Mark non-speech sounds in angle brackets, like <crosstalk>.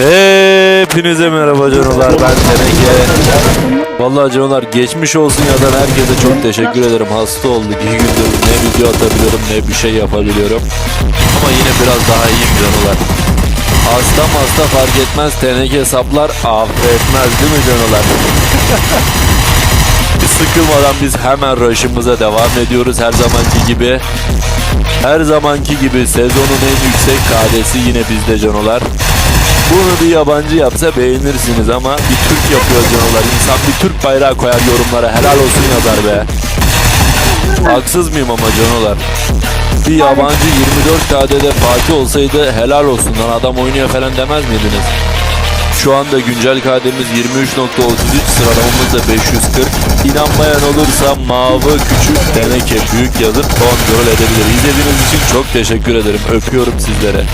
Hepinize merhaba canolar ben Teneke. Vallahi canolar geçmiş olsun yazan herkese çok teşekkür ederim. Hasta olduk iki gündür ne video atabiliyorum ne bir şey yapabiliyorum. Ama yine biraz daha iyiyim canolar. Hasta hasta fark etmez teneke saplar affetmez değil mi canolar? <laughs> Sıkılmadan biz hemen rush'ımıza devam ediyoruz her zamanki gibi. Her zamanki gibi sezonun en yüksek KD'si yine bizde canolar. Bunu bir yabancı yapsa beğenirsiniz ama bir Türk yapıyor canolar. İnsan bir Türk bayrağı koyar yorumlara helal olsun yazar be. Haksız mıyım ama canolar? Bir yabancı 24 KD'de Fatih olsaydı helal olsun lan adam oynuyor falan demez miydiniz? Şu anda güncel KD'miz 23.33 sıralamamız da 540. İnanmayan olursa mavi küçük teneke büyük yazıp kontrol edebilir. İzlediğiniz için çok teşekkür ederim. Öpüyorum sizlere.